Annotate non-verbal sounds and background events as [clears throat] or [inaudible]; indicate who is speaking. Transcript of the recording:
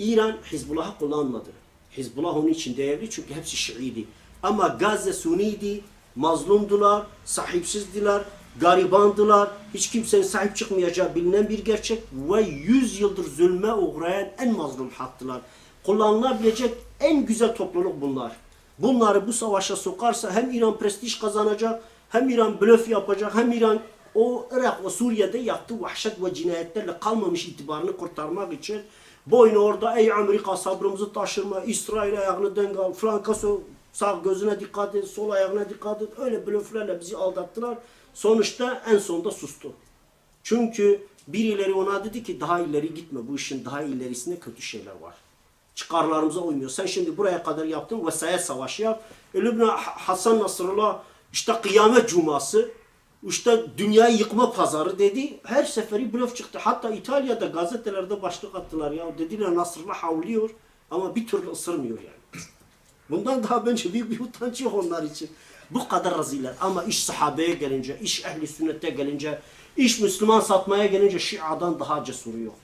Speaker 1: İran Hizbullah'ı kullanmadı. Hizbullah onun için değerli çünkü hepsi Şiiydi. Ama Gazze Suniydi, mazlumdular, sahipsizdiler, garibandılar. Hiç kimsenin sahip çıkmayacağı bilinen bir gerçek ve 100 yıldır zulme uğrayan en mazlum hattılar. Kullanılabilecek en güzel topluluk bunlar. Bunları bu savaşa sokarsa hem İran prestij kazanacak, hem İran blöf yapacak, hem İran o Irak ve Suriye'de yaptığı vahşet ve cinayetlerle kalmamış itibarını kurtarmak için boynu orada ey Amerika sabrımızı taşırma, İsrail ayağını denk al, Frankaso sağ gözüne dikkat et, sol ayağına dikkat et. Öyle blöflerle bizi aldattılar. Sonuçta en sonunda sustu. Çünkü birileri ona dedi ki daha ileri gitme. Bu işin daha ilerisinde kötü şeyler var. Çıkarlarımıza uymuyor. Sen şimdi buraya kadar yaptın vesaya savaşı yap. E, Lübnan Hasan Nasrallah işte kıyamet cuması işte dünyayı yıkma pazarı dedi. Her seferi blöf çıktı. Hatta İtalya'da gazetelerde başlık attılar ya. Dediler Nasrallah havlıyor ama bir türlü ısırmıyor yani. [clears throat] Bundan daha bence büyük bir utanç yok onlar için. Bu kadar raziler. Ama iş sahabeye gelince, iş ehli sünnete gelince, iş Müslüman satmaya gelince Şia'dan daha cesuru yok.